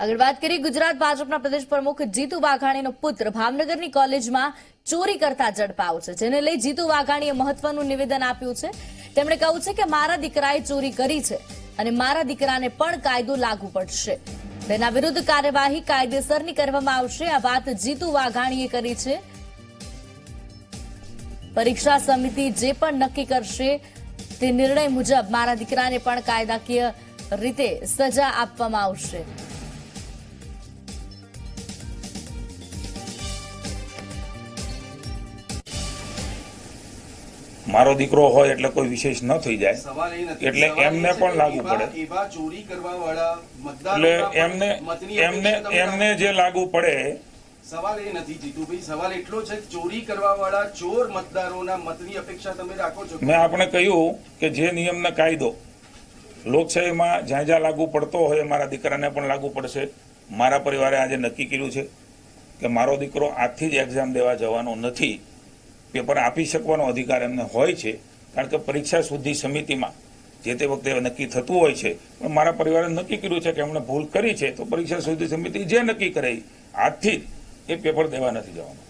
આગળ વાત કરીએ ગુજરાત ભાજપના પ્રદેશ પ્રમુખ જીતુ વાઘાણીનો પુત્ર. ભાવનગરની કોલેજમાં ચોરી કરતા ઝડપાયો છે, જેને લઈ જીતુ વાઘાણીએ મહત્વનું નિવેદન આપ્યું છે. તેમણે કહ્યું છે કે મારા દીકરાએ ચોરી કરી છે અને મારા દીકરાને પણ કાયદો લાગુ પડશે. તેના વિરુદ્ધ કાર્યવાહી કાયદેસરની કરવામાં આવશે. આ વાત જીતુ વાઘાણીએ કરી છે. પરીક્ષા સમિતિ જે પણ નક્કી કરશે તે નિર્ણય મુજબ મારા દીકરાને પણ કાયદાકીય રીતે સજા આપવામાં આવશે. મારો દીકરો હોય એટલે કોઈ વિશેષ ન થઈ જાય. એટલે એમને પણ લાગુ પડે. ચોરી એટલે એમને એમને એમને જે લાગુ પડે સવાલ એ નથી જીતુભાઈ સવાલ એટલો છે ચોરી કરવા વાળા ચોર મતદારોના મતની અપેક્ષા તમે રાખો છો મેં આપણે કહ્યું કે જે નિયમના કાયદો લોકશાહીમાં જ્યાં જ્યાં લાગુ પડતો હોય મારા દીકરાને પણ લાગુ પડશે. મારા પરિવારે આજે નક્કી કર્યું છે કે મારો દીકરો આજથી જ એક્ઝામ દેવા જવાનો નથી. પેપર આપી શકવાનો અધિકાર એમને હોય છે, કારણ કે પરીક્ષા સુધી સમિતિમાં જે તે વખતે નક્કી થતું હોય છે. પણ મારા પરિવારે નક્કી કર્યું છે કે એમણે ભૂલ કરી છે, તો પરીક્ષા સુધી સમિતિ જે નક્કી કરે આજથી એ પેપર દેવા નથી જવાનું.